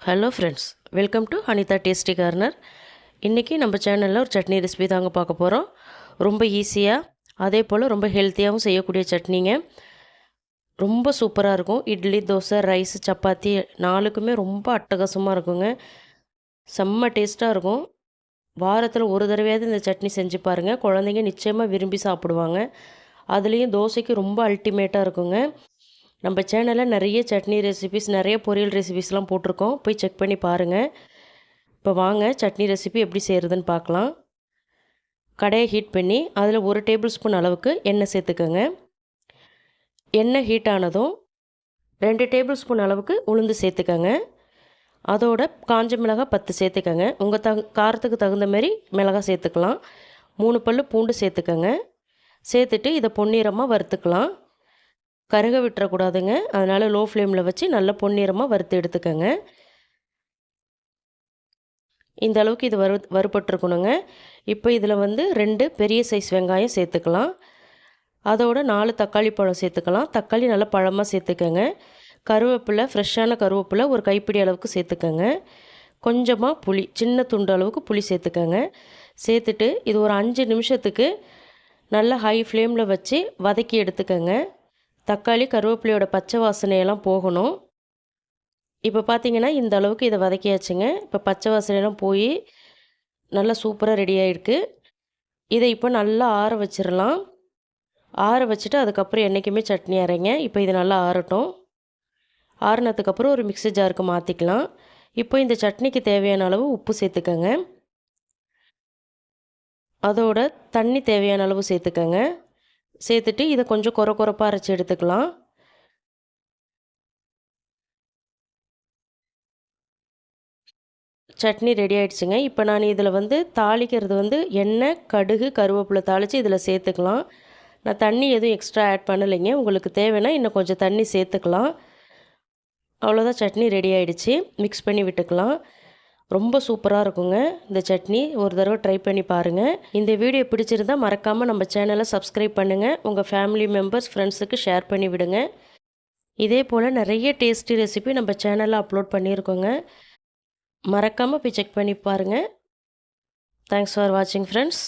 Hello friends welcome to Anitha tasty corner இன்றைக்கி நம்ம சேனலில் ஒரு சட்னி ரெசிபி தாங்க பார்க்க போகிறோம் ரொம்ப ஈஸியாக அதே போல் ரொம்ப ஹெல்த்தியாகவும் செய்யக்கூடிய சட்னிங்க. ரொம்ப சூப்பராக இருக்கும். இட்லி தோசை ரைஸ் சப்பாத்தி நாலுக்குமே ரொம்ப அட்டகாசமாக இருக்குங்க. செம்ம டேஸ்ட்டாக இருக்கும். வாரத்தில் ஒரு தடவையாவது இந்த சட்னி செஞ்சு பாருங்கள் குழந்தைங்க நிச்சயமாக விரும்பி சாப்பிடுவாங்க. அதுலேயும் தோசைக்கு ரொம்ப அல்டிமேட்டாக இருக்குங்க. நம்ம சேனலில் நிறைய சட்னி ரெசிபிஸ் நிறைய பொரியல் ரெசிபிஸ்லாம் போட்டிருக்கோம். போய் செக் பண்ணி பாருங்கள் இப்போ வாங்க சட்னி ரெசிபி எப்படி செய்கிறதுன்னு பார்க்கலாம். கடையை ஹீட் பண்ணி அதில் ஒரு டேபிள் ஸ்பூன் அளவுக்கு எண்ணெய் சேர்த்துக்கோங்க. எண்ணெய் ஹீட் ஆனதும் ரெண்டு டேபிள் ஸ்பூன் அளவுக்கு உளுந்து சேர்த்துக்கோங்க. அதோட காஞ்ச மிளகாய் பத்து சேர்த்துக்கோங்க. உங்கள் தகு காரத்துக்கு தகுந்த மாதிரி மிளகாய் சேர்த்துக்கலாம். மூணு பல் பூண்டு சேர்த்துக்கோங்க. சேர்த்துட்டு இதை பொன்னிறமாக வறுத்துக்கலாம். கருக விட்டுறக்கூடாதுங்க. அதனால் லோ ஃப்ளேமில் வச்சு நல்ல பொன்னிறமாக வறுத்து எடுத்துக்கோங்க. இந்த அளவுக்கு இது வறு வறுபட்டுருக்கணுங்க. இப்போ இதில் வந்து ரெண்டு பெரிய சைஸ் வெங்காயம் சேர்த்துக்கலாம். அதோட நாலு தக்காளி பழம் சேர்த்துக்கலாம். தக்காளி நல்லா பழமாக சேர்த்துக்கோங்க. கருவேப்பிலை ஃப்ரெஷ்ஷான கருவேப்பிலை ஒரு கைப்பிடி அளவுக்கு சேர்த்துக்கோங்க. கொஞ்சமாக புளி சின்ன துண்டு அளவுக்கு புளி சேர்த்துக்கோங்க. சேர்த்துட்டு இது ஒரு அஞ்சு நிமிஷத்துக்கு நல்லா ஹை ஃப்ளேமில் வச்சு வதக்கி எடுத்துக்கோங்க. தக்காளி கருவேப்பிலையோட பச்சை வாசனையெல்லாம் போகணும். இப்போ பார்த்தீங்கன்னா இந்த அளவுக்கு இதை வதக்கியாச்சுங்க. இப்போ பச்சை வாசனையெல்லாம் போய் நல்லா சூப்பராக ரெடி ஆகிருக்கு இதை இப்போ நல்லா ஆற வச்சிடலாம் ஆற வச்சுட்டு அதுக்கப்புறம் என்றைக்குமே சட்னி அரைங்க. இப்போ இது நல்லா ஆறட்டும். ஆறுனதுக்கப்புறம் ஒரு மிக்ஸி ஜாருக்கு மாற்றிக்கலாம் இப்போ இந்த சட்னிக்கு தேவையான அளவு உப்பு சேர்த்துக்கோங்க. அதோட தண்ணி தேவையான அளவு சேர்த்துக்கோங்க. சேர்த்துட்டு இதை கொஞ்சம் குறை குறைப்பாக அரைச்சி எடுத்துக்கலாம். சட்னி ரெடி ஆகிடுச்சுங்க இப்போ நான் இதில் வந்து தாளிக்கிறது வந்து எண்ணெய் கடுகு கருவேப்பிலை தாளித்து இதில் சேர்த்துக்கலாம். நான் தண்ணி எதுவும் எக்ஸ்ட்ரா ஆட் பண்ணலைங்க. உங்களுக்கு தேவைன்னா இன்னும் கொஞ்சம் தண்ணி சேர்த்துக்கலாம். அவ்வளோதான் சட்னி ரெடி ஆகிடுச்சு மிக்ஸ் பண்ணி விட்டுக்கலாம். ரொம்ப சூப்பராக இருக்குங்க. இந்த சட்னி ஒரு தடவை ட்ரை பண்ணி பாருங்கள் இந்த வீடியோ பிடிச்சிருந்தால் மறக்காமல் நம்ம சேனலை சப்ஸ்கிரைப் பண்ணுங்கள் உங்கள் ஃபேமிலி மெம்பர்ஸ் ஃப்ரெண்ட்ஸுக்கு ஷேர் பண்ணி விடுங்க. இதே போல் நிறைய டேஸ்டி ரெசிபி நம்ம சேனலில் அப்லோட் பண்ணியிருக்கோங்க. மறக்காமல் போய் செக் பண்ணி பாருங்கள் தேங்க்ஸ் ஃபார் வாட்சிங் ஃப்ரெண்ட்ஸ்